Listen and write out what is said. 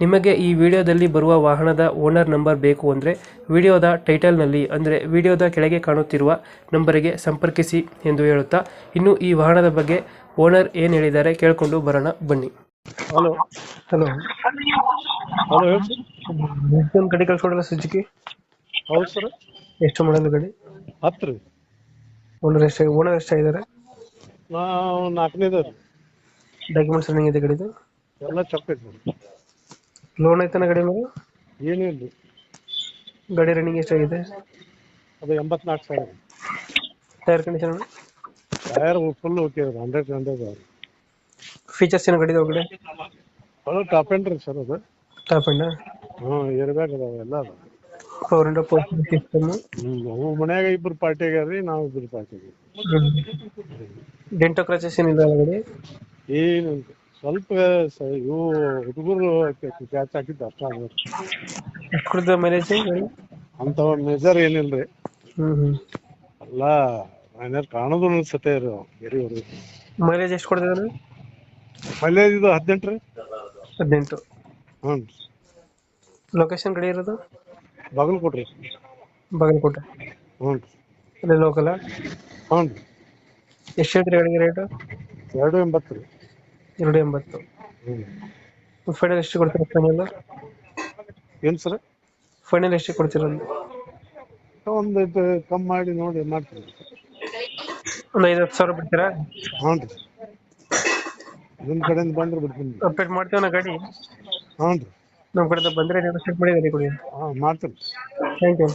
ನಿಮಗೆ ಈ ವಿಡಿಯೋದಲ್ಲಿ ಬರುವ ವಾಹನದ ಓನರ್ ನಂಬರ್ ಬೇಕು ಅಂದರೆ ವಿಡಿಯೋದ ಟೈಟಲ್ನಲ್ಲಿ ಅಂದರೆ ವಿಡಿಯೋದ ಕೆಳಗೆ ಕಾಣುತ್ತಿರುವ ನಂಬರಿಗೆ ಸಂಪರ್ಕಿಸಿ ಎಂದು ಹೇಳುತ್ತಾ ಇನ್ನು ಈ ವಾಹನದ ಬಗ್ಗೆ ಓನರ್ ಏನು ಹೇಳಿದ್ದಾರೆ ಕೇಳಿಕೊಂಡು ಬರೋಣ ಬನ್ನಿ. ಹಲೋ. ಹಲೋ. ಹಲೋ. ಹೇಳಿ ಸರ್ ಒಂದು ಗಾಡಿ ಕಳ್ಸ್ಕೊಡಲ್ಲ ಸುಜುಕಿ ಹೌದು ಸರ್. ಎಷ್ಟು ಮಾಡಲು ಗಡಿ? ಹತ್ತು ರೀ. ಓನರ್ ಎಷ್ಟು ಓನರ್ ಎಷ್ಟಾಗಿದ್ದಾರೆ? ನಾವು ನಾಲ್ಕನೇದ ರೀ. ಡಾಕ್ಯುಮೆಂಟ್ಸ್ ರನ್ನಿಂಗ್ ಇದೆ ಗಾಡಿದು? ಎಲ್ಲ ಚೆಕ್ ಐತಿ ಸರ್. ಲೋನ್ ಐತನ ಗಾಡಿ ಮೇಲೆ ಏನೂ ಇಲ್ಲ. ಗಾಡಿ ರನ್ನಿಂಗ್ ಎಷ್ಟಾಗಿದೆ? ಅದು ಎಂಬತ್ನಾಲ್ಕು ಸಾವಿರ. Tyre condition tyre full okay ರೀ ಹಂಡ್ರೆಡ್ ಹಂಡ್ರೆಡ್ ಅವ್ರಿ ಫೀಚರ್ಸ್ ಏನು ಗಾಡಿದ ಒಳಗಡೆ ಅದು ಟಾಪ್ ಎಂಡ್ ರೀ ಸರ್ ಅದು. ಟಾಪ್ ಅಂಡ್ ಹ್ಞೂ ಏರ್ಬ್ಯಾಗ್ ಅದಾವ ಎಲ್ಲ ಅದಾವ. ಫೋರ್ ಇಂಡೋ ಪೋಸ್ಟ್ ಸಿಸ್ಟಮ್ ಹ್ಞೂ ಅವು ಮನ್ಯಾಗ ಇಬ್ರು ಪಾರ್ಟಿ ಆಗ್ಯಾರ ರೀ ನಾವು ಇಬ್ರು ಪಾರ್ಟಿ ಆಗ್ಯಾರ ಡೆಂಟೋ ಕ್ರಚಸ್ ಏನಿಲ್ಲ ಗಾಡಿ? ಏನು ಸ್ವಲ್ಪ ಸ- ಇವು ಹುಡುಗರು ಕ್ಯಾಚ್ ಹಾಕಿದ್ದು ಅಷ್ಟ ಎಷ್ಟು ಕೊಡ್ತದೆ ಮೈಲೇಜ್ ಅಂಥವ್ ಮೆಜರ್ ಏನಿಲ್ಲ ರೀ ಹ್ಮ್ ಹ್ಮ್. ಎಲ್ಲ ಮೈನರ್ ಕಾಣೋದು ಅನ್ಸತ್ತೆ ರೀ ಗೆರಿಯವರು ಮೈಲೇಜ್ ಎಷ್ಟು ಕೊಡ್ತಿದ್ದಾರೆ ಮೈಲೇಜ್ ಇದು ಹದಿನೆಂಟು ರೀ. ಹದಿನೆಂಟು. ಹ್ಞೂ ಲೊಕೇಶನ್ ಕಡೆ ಇರೋದು? ಬಾಗಲಕೋಟ್ರಿ ಬಾಗಲಕೋಟೆ. ಹ್ಞೂ ರೀ ಅಲ್ಲೇ ಲೋಕಲ್ ಹ್ಞೂ ರೀ ಎಷ್ಟು ಹೇಳ್ತೀರಿ ಗಾಡಿಗೆ ರೇಟು ಎರಡು ಎಂಬತ್ತು ರೀ. ಎರಡು ಎಂಬತ್ತು. ಫೈನಲ್ ಎಷ್ಟು ಕೊಡ್ತೀರಾ ಫೈನಲ್ ಏನು ಸರ್ ಫೈನಲ್ ಎಷ್ಟು ಕೊಡ್ತೀರಾ ಒಂದು ಇದು ಕಮ್ಮಿ ಮಾಡಿ ನೋಡಿ ಮಾಡ್ತೀನಿ. ಒಂದು ಐದು ಹತ್ತು ಸಾವಿರ ಬಿಡ್ತೀರಾ? ಹ್ಞೂ ರೀ. ನಿಮ್ಮ ಕಡೆಯಿಂದ ಬಂದ್ರೆ ಬಿಡ್ತೀನಿ. ಅಪ್ಡೇಟ್ ಮಾಡ್ತೀವಿ ನಾ ಗಾಡಿ. ಹ್ಞೂ ರೀ. ನಮ್ಮ ಕಡೆಯಿಂದ ಬಂದರೆ ನೆಗೋಷಿಯೇಟ್ ಮಾಡಿ ಗಾಡಿ ಕೊಡಿ. ಹಾಂ ಮಾಡ್ತೀನಿ. Thank you